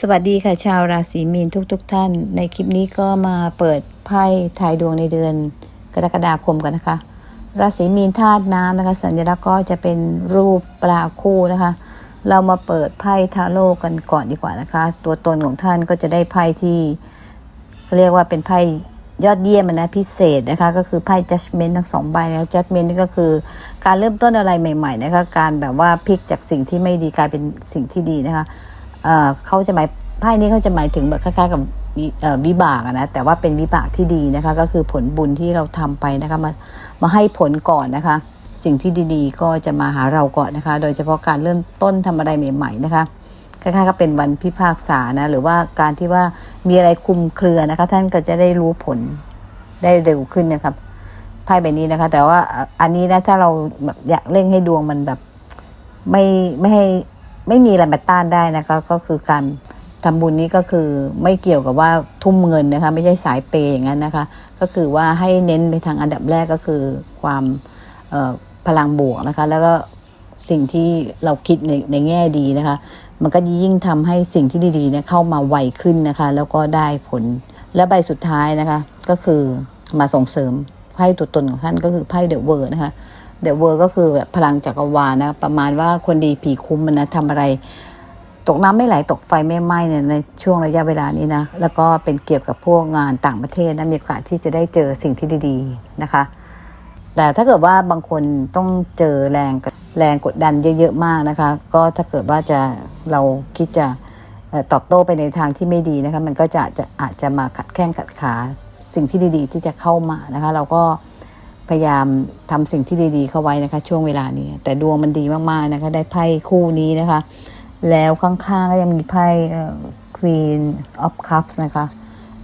สวัสดีค่ะชาวราศีมีนทุกๆทท่าน ในคลิปนี้ก็มาเปิดไพ่ทายดวงในเดือนกรกฎาคมกันนะคะ ราศีมีนธาตุน้ำนะคะสัญลักษณ์ก็จะเป็นรูปปลาคู่นะคะ เรามาเปิดไพ่ทาโร่กันก่อนดีกว่านะคะ ตัวตนของท่านก็จะได้ไพ่ที่เรียกว่าเป็นไพ่ยอดเยี่ยมนะพิเศษนะคะ ก็คือไพ่ judgment ทั้งสองใบนะ judgment นี่ก็คือการเริ่มต้นอะไรใหม่ ๆ นะคะ การแบบว่าพลิกจากสิ่งที่ไม่ดีกลายเป็นสิ่งที่ดีนะคะ เขาจะหมายไพ่นี้เขาจะหมายถึงแบบคล้ายๆกับวิบากนะแต่ว่าเป็นวิบากที่ดีนะคะ ก็คือผลบุญที่เราทำไปนะคะมามาให้ผลก่อนนะคะ สิ่งที่ดีๆ ก็จะมาหาเราก่อนนะคะ โดยเฉพาะการเริ่มต้นทำอะไรใหม่ ๆ นะคะคล้ายๆก็เป็นวันพิพากษานะหรือว่าการที่ว่ามีอะไรคุมเครือนะคะ ท่านก็จะได้รู้ผลได้เร็วขึ้นนะครับไพ่ใบนี้นะคะ แต่ว่าอันนี้นะถ้าเราแบบอยากเร่งให้ดวงมันแบบ ไม่ไม่ให้ ไม่มีอะไรมาต้านได้นะคะก็คือการทำบุญนี้ก็คือไม่เกี่ยวกับว่าทุ่มเงินนะคะไม่ใช่สายเปย์อย่างนั้นนะคะ ก็คือว่าให้เน้นไปทางอันดับแรกก็คือความพลังบวกนะคะ แล้วก็สิ่งที่เราคิดในในแง่ดีนะคะ มันก็ยิ่งทำให้สิ่งที่ดีๆเนี่ยเข้ามาไวขึ้นนะคะ แล้วก็ได้ผลและใบสุดท้ายนะคะ ก็คือมาส่งเสริมไพ่ตัวตนของท่านก็คือไพ่เดอะเวอร์นะคะ เดอะเวอร์ก็คือแบบพลังจักรวาลนะ ประมาณว่าคนดีผีคุ้มมันนะทำอะไร ตกน้ำไม่ไหลตกไฟไม่ไหม้เนี่ยในช่วงระยะเวลานี้นะ แล้วก็เป็นเกี่ยวกับพวกงานต่างประเทศนะมีโอกาสที่จะได้เจอสิ่งที่ดี ๆนะคะ แต่ถ้าเกิดว่าบางคนต้องเจอแรงแรงกดดันเยอะๆมากนะคะ ก็ถ้าเกิดว่าจะเราคิดจะตอบโต้ไปในทางที่ไม่ดีนะคะ มันก็จะจะอาจจะมาขัดแข้งขัดขาสิ่งที่ดีๆ ที่จะเข้ามานะคะ เราก็ พยายามทำสิ่งที่ดีๆเข้าไว้นะคะ ช่วงเวลานี้ แต่ดวงมันดีมากๆนะคะ ได้ไพ่คู่นี้นะคะ แล้วข้างๆก็ยังมีไพ่ Queen of Cups นะคะ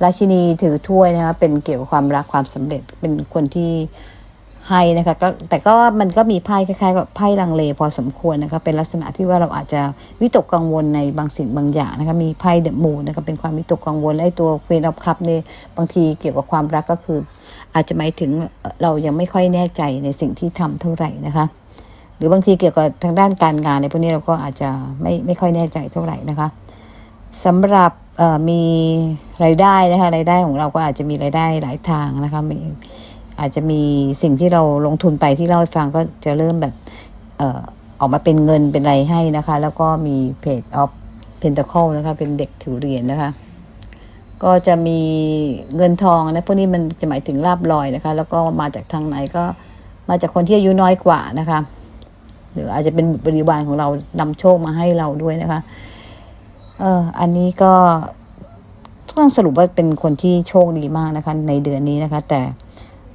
ราชินีถือถ้วยนะคะ เป็นเกี่ยวกับความรักความสำเร็จเป็นคนที่ให้นะคะก็แต่ก็มันก็มีไพ่คล้ายๆกับไพ่ลังเลพอสมควรนะคะเป็นลักษณะที่ว่าเราอาจจะวิตกกังวลในบางสิ่งบางอย่างนะคะมีไพ่เดอะมูนนะคะเป็นความวิตกกังวลและตัว Queen of Cups เนี่ยบางทีเกี่ยวกับความรักก็คือ อาจจะหมายถึงเรายังไม่ค่อยแน่ใจในสิ่งที่ทำเท่าไหร่นะคะ หรือบางทีเกี่ยวกับทางด้านการงานในพวกนี้เราก็อาจจะไม่ไม่ค่อยแน่ใจเท่าไหร่นะคะสำหรับมีรายได้นะคะรายได้ของเราก็อาจจะมีรายได้หลายทางนะคะมีอาจจะมีสิ่งที่เราลงทุนไปที่เล่าให้ฟังก็จะเริ่มแบบออกมาเป็นเงินเป็นไรให้นะคะ แล้วก็มีเพจออฟเพนตาคลนะคะเป็นเด็กถือเหรียญนะคะ ก็จะมีเงินทองนะพวกนี้มันจะหมายถึงลาบลอยนะคะ แล้วก็มาจากทางไหนก็มาจากคนที่อายุน้อยกว่านะคะ หรืออาจจะเป็นบริวารของเรานำโชคมาให้เราด้วยนะคะเอออันนี้ก็ต้องสรุปว่าเป็นคนที่โชคดีมากนะคะ ในเดือนนี้นะคะ แต่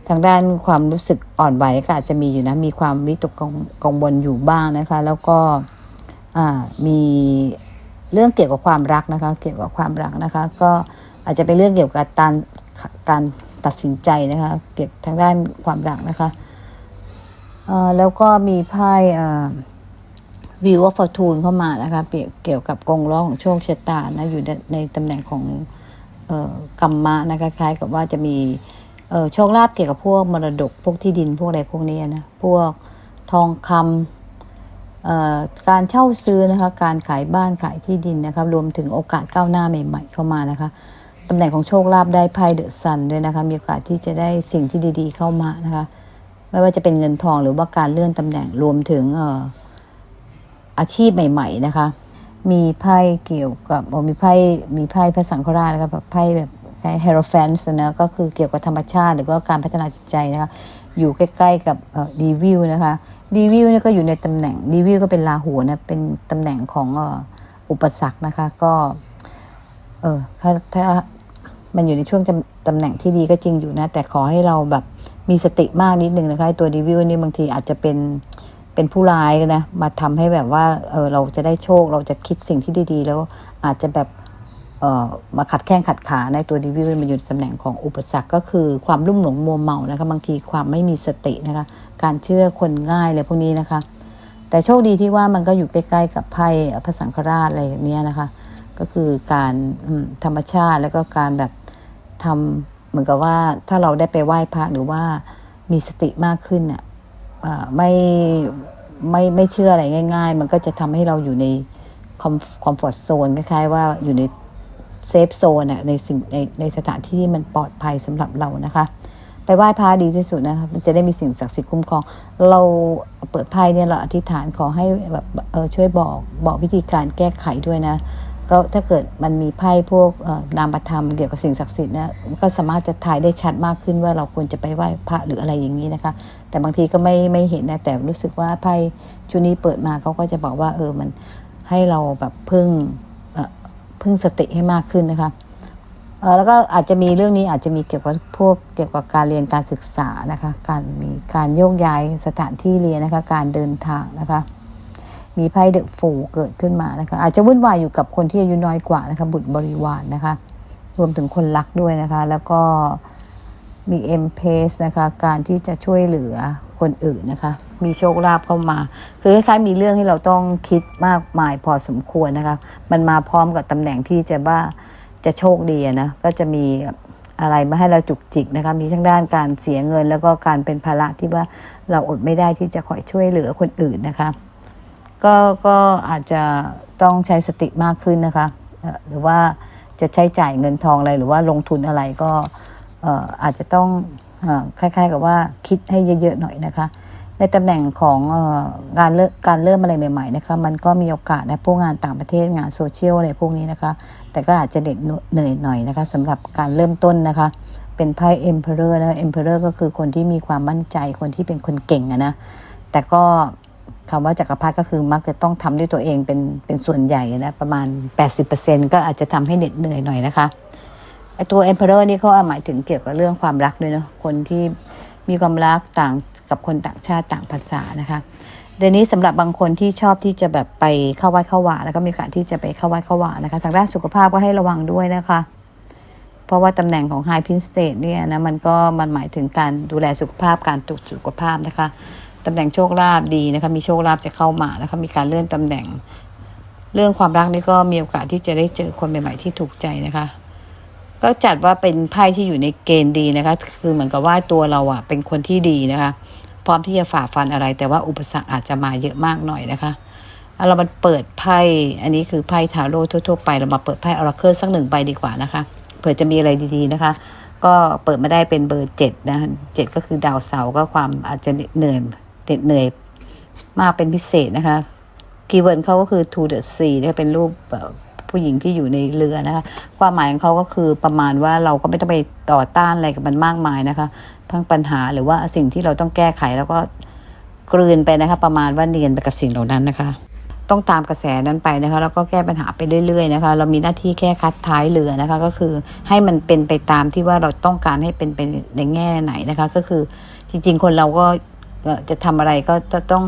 ทางด้านความรู้สึกอ่อนไหวก็อาจจะมีอยู่นะ มีความวิตกกังวลอยู่บ้างนะคะ แล้วก็มีเรื่องเกี่ยวกับความรักนะคะ เกี่ยวกับความรักนะคะ ก็ อาจจะเป็นเรื่องเกี่ยวกับการการตัดสินใจนะคะเกี่ยวทางด้านความรักนะคะแล้วก็มีไพ่วิวฟอร์ทูนเข้ามานะคะเกี่ยวกับกงล้อของโชคชะตานะอยู่ในตำแหน่งของกรรมะนะคะคล้ายกับว่าจะมีโชคลาภเกี่ยวกับพวกมรดกพวกที่ดินพวกอะไรพวกนี้นะพวกทองคำการเช่าซื้อนะคะการขายบ้านขายที่ดินนะคะรวมถึงโอกาสก้าวหน้าใหม่ ๆ เข้ามานะคะ ตำแหน่งของโชคลาภได้ไพ่เดอะซันด้วยนะคะ มีโอกาสที่จะได้สิ่งที่ดีๆเข้ามานะคะ ไม่ว่าจะเป็นเงินทองหรือว่าการเลื่อนตำแหน่งรวมถึงอาชีพใหม่ ๆ นะคะ มีไพ่เกี่ยวกับมีไพ่มีไพ่พระสังฆราชนะคะแบบไพ่แบบเฮโรแฟนส์นะก็คือเกี่ยวกับธรรมชาติ หรือว่าการพัฒนาจิตใจนะคะ อยู่ใกล้ ๆ กับดีวิวนะคะดีวิวนี่ก็อยู่ในตำแหน่งดีวิวก็เป็นลาหูนะเป็นตำแหน่งของอุปสรรคนะคะก็ เออถ้าถ้า มันอยู่ในช่วงตำแหน่งที่ดีก็จริงอยู่นะ แต่ขอให้เราแบบมีสติมากนิดนึงนะคะตัวดีวิวนี่บางทีอาจจะเป็นเป็นผู้ร้ายนะมาทำให้แบบว่าเออเราจะได้โชค เราจะคิดสิ่งที่ดีๆ แล้วอาจจะแบบเออมาขัดแข้งขัดขาในตัวดีวิวมันอยู่ในตำแหน่งของอุปสรรคก็คือความรุ่มหลงมัวเมานะคะบางทีความไม่มีสตินะคะการเชื่อคนง่ายเลยพวกนี้นะคะ แต่โชคดีที่ว่ามันก็อยู่ใกล้ๆ กับไพ่พระสังฆราชอะไรอย่างนี้นะคะ ก็คือการธรรมชาติแล้วก็การแบบ ทำเหมือนกับว่าถ้าเราได้ไปไหว้พระหรือว่ามีสติมากขึ้นเนี่ยไม่ไม่ไม่เชื่ออะไรง่าย ๆ มันก็จะทำให้เราอยู่ในคอมคอมฟอร์ทโซนคล้ายๆว่าอยู่ในเซฟโซนอะในสิ่งในในสถานที่ที่มันปลอดภัยสำหรับเรานะคะไปไหว้พระดีที่สุดนะคะมันจะได้มีสิ่งศักดิ์สิทธิ์คุ้มครอง เราเปิดไพ่เนี่ยเราอธิษฐานขอให้แบบเออช่วยบอกบอกวิธีการแก้ไขด้วยนะ ก็ถ้าเกิดมันมีไพ่พวกนามธรรมเกี่ยวกับสิ่งศักดิ์สิทธิ์นะก็สามารถจะถ่ายได้ชัดมากขึ้นว่าเราควรจะไปไหว้พระหรืออะไรอย่างนี้นะคะ แต่บางทีก็ไม่ไม่เห็นนะแต่รู้สึกว่าไพ่ชุดนี้เปิดมาเขาก็จะบอกว่าเออมันให้เราแบบพึ่งเพึ่งสติให้มากขึ้นนะคะแล้วก็อาจจะมีเรื่องนี้อาจจะมีเกี่ยวกับพวกเกี่ยวกับการเรียนการศึกษานะคะ การมีการโยกย้ายสถานที่เรียนนะคะ การเดินทางนะคะ มีไพ่เดอะฟูเกิดขึ้นมานะคะ อาจจะวุ่นวายอยู่กับคนที่อายุน้อยกว่านะคะบุตรบริวารนะคะ รวมถึงคนรักด้วยนะคะ แล้วก็มีเอ็มเพสนะคะการที่จะช่วยเหลือคนอื่นนะคะ มีโชคลาภเข้ามา คือคล้ายๆมีเรื่องที่เราต้องคิดมากมายพอสมควรนะคะ มันมาพร้อมกับตำแหน่งที่จะว่าจะโชคดีนะก็จะมีอะไรมาให้เราจุกจิกนะคะ มีทั้งด้านการเสียเงิน แล้วก็การเป็นภาระที่ว่าเราอดไม่ได้ที่จะคอยช่วยเหลือคนอื่นนะคะ ก็ก็อาจจะต้องใช้สติมากขึ้นนะคะเออหรือว่าจะใช้จ่ายเงินทองอะไรหรือว่าลงทุนอะไรก็เอออาจจะต้องเออคล้ายๆ กับว่าคิดให้เยอะๆหน่อยนะคะ ในตำแหน่งของเอองานเริ่มการเริ่มอะไรใหม่ๆนะคะมันก็มีโอกาสนะพวกงานต่างประเทศงานโซเชียลอะไรพวกนี้นะคะ แต่ก็อาจจะเหน็ดเหนื่อยหน่อยนะคะสำหรับการเริ่มต้นนะคะ เป็นไพ่ Emperor นะ Emperor ก็คือคนที่มีความมั่นใจคนที่เป็นคนเก่งนะแต่ก็ คำว่าจักรพรรดิก็คือมักจะต้องทำด้วยตัวเองเป็นเป็นส่วนใหญ่นะประมาณ 80%ก็อาจจะทำให้เหน็ดเหนื่อยหน่อยนะคะไอตัว Emperor นี่เขาหมายถึงเกี่ยวกับเรื่องความรักด้วยเนาะคนที่มีความรักต่างกับคนต่างชาติต่างภาษานะคะเดี๋ยวนี้สำหรับบางคนที่ชอบที่จะแบบไปเข้าวัดเข้าวาแล้วก็มีโอกาสที่จะไปเข้าวัดเข้าวานะคะทางด้านสุขภาพก็ให้ระวังด้วยนะคะ เพราะว่าตำแหน่งของ High Pin State เนี่ยนะมันก็มันหมายถึงการดูแลสุขภาพการตรวจสุขภาพนะคะ ตำแหน่งโชคลาภดีนะคะมีโชคลาภจะเข้ามานะคะมีการเลื่อนตำแหน่ง เรื่องความรักนี่ก็มีโอกาสที่จะได้เจอคนใหม่ ๆ ที่ถูกใจนะคะ ก็จัดว่าเป็นไพ่ที่อยู่ในเกณฑ์ดีนะคะ คือเหมือนกับว่าตัวเราอะเป็นคนที่ดีนะคะ พร้อมที่จะฝ่าฟันอะไร แต่ว่าอุปสรรคอาจจะมาเยอะมากหน่อยนะคะเอาเรามาเปิดไพ่อันนี้คือไพ่ทาโร่ทั่วๆไปเรามาเปิดไพ่ออราเคิลสักหนึ่งใบดีกว่านะคะเผื่อจะมีอะไรดีๆนะคะ ก็เปิดมาได้เป็นเบอร์เจ็ดนะเจ็ดก็คือดาวเสาร์ก็ความอาจจะเหนื่อย เหน็ดเหนื่อยมากเป็นพิเศษนะคะคีย์เวิร์ดเขาก็คือ to the sea นี่เป็นรูปผู้หญิงที่อยู่ในเรือนะคะ ความหมายของเขาก็คือประมาณว่าเราก็ไม่ต้องไปต่อต้านอะไรกับมันมากมายนะคะ ทั้งปัญหาหรือว่าสิ่งที่เราต้องแก้ไขแล้วก็กลืนไปนะคะ ประมาณว่าเนียนไปกับสิ่งเหล่านั้นนะคะ ต้องตามกระแสนั้นไปนะคะ แล้วก็แก้ปัญหาไปเรื่อย ๆ นะคะ เรามีหน้าที่แค่คัดท้ายเรือนะคะ ก็คือให้มันเป็นไปตามที่ว่าเราต้องการให้เป็นไปในแง่ไหนนะคะ ก็คือจริง ๆ คนเราก็ จะทำอะไรก็ต้อง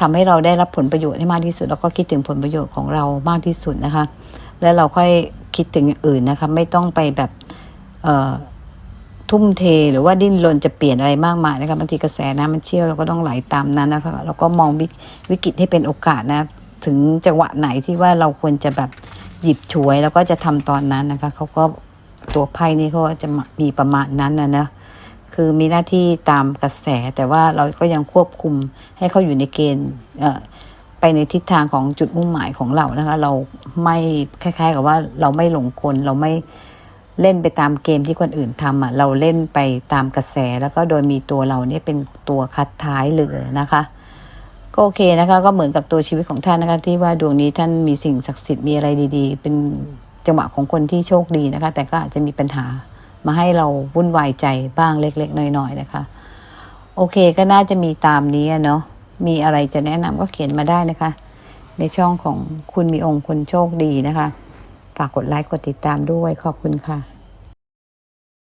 ทำให้เราได้รับผลประโยชน์ให้มากที่สุด แล้วก็คิดถึงผลประโยชน์ของเรามากที่สุดนะคะ แล้วเราค่อยคิดถึงอย่างอื่นนะคะ ไม่ต้องไปแบบทุ่มเทหรือว่าดิ้นรนจะเปลี่ยนอะไรมากมายนะคะบางทีกระแสน้ำมันเชี่ยวเราก็ต้องไหลตามนั้นนะคะแล้วก็มองวิกฤตให้เป็นโอกาสนะ ถึงจังหวะไหนที่ว่าเราควรจะแบบหยิบฉวยแล้วก็จะทำตอนนั้นนะคะเขาก็ตัวไพ่นี่เขาก็จะมีประมาณนั้นนะนะ คือมีหน้าที่ตามกระแสแต่ว่าเราก็ยังควบคุมให้เขาอยู่ในเกณฑ์ไปในทิศทางของจุดมุ่งหมายของเรานะคะ เราไม่คล้าย ๆ กับว่าเราไม่หลงกลเราไม่เล่นไปตามเกมที่คนอื่นทำอะเราเล่นไปตามกระแสแล้วก็โดยมีตัวเราเนี่ยเป็นตัวคัดท้ายเลยนะคะ ก็โอเคนะคะ ก็เหมือนกับตัวชีวิตของท่านนะคะที่ว่าดวงนี้ท่านมีสิ่งศักดิ์สิทธิ์มีอะไรดี ๆ เป็นจังหวะของคนที่โชคดีนะคะ แต่ก็อาจจะมีปัญหา มาให้เราวุ่นวายใจบ้างเล็ก ๆ น้อยๆนะคะ โอเคก็น่าจะมีตามนี้เนาะมีอะไรจะแนะนำก็เขียนมาได้นะคะ ในช่องของคุณมีองค์คนโชคดีนะคะ ฝากกดไลค์กดติดตามด้วยขอบคุณค่ะ